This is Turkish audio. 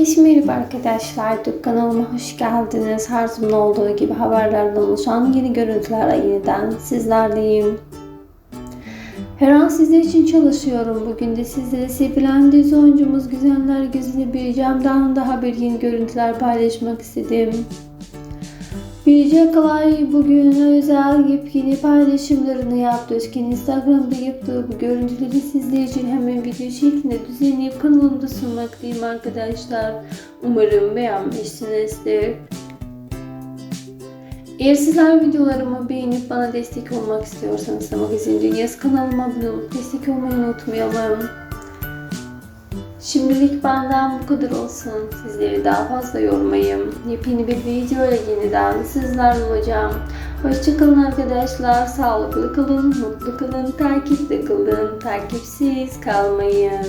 Herkese merhaba arkadaşlar. YouTube kanalıma hoş geldiniz. Her zaman olduğu gibi haberlerden oluşan yeni görüntülerle yeniden sizlerleyim. Her an sizler için çalışıyorum. Bugün de sizlere sevilen dizi oyuncumuz Güzeller Güzeli Biricem'den daha bir yeni görüntüler paylaşmak istedim. Biricik Kalay bugün özel yepyeni paylaşımlarını yaptı. Özken Instagram'da yaptığı bu görüntüleri sizler için hemen video şeklinde düzenleyip kanalımda sunmaktayım arkadaşlar. Umarım beğenmişsinizdir. Eğer sizler videolarımı beğenip bana destek olmak istiyorsanız da Magazin Dünyası kanalıma abone olup destek olmayı unutmayalım. Şimdilik benden bu kadar olsun. Sizleri daha fazla yormayayım. Yepyeni bir video ile yeniden sizlerle olacağım. Hoşçakalın arkadaşlar. Sağlıklı kalın, mutlu kalın, takipte kalın. Takipsiz kalmayın.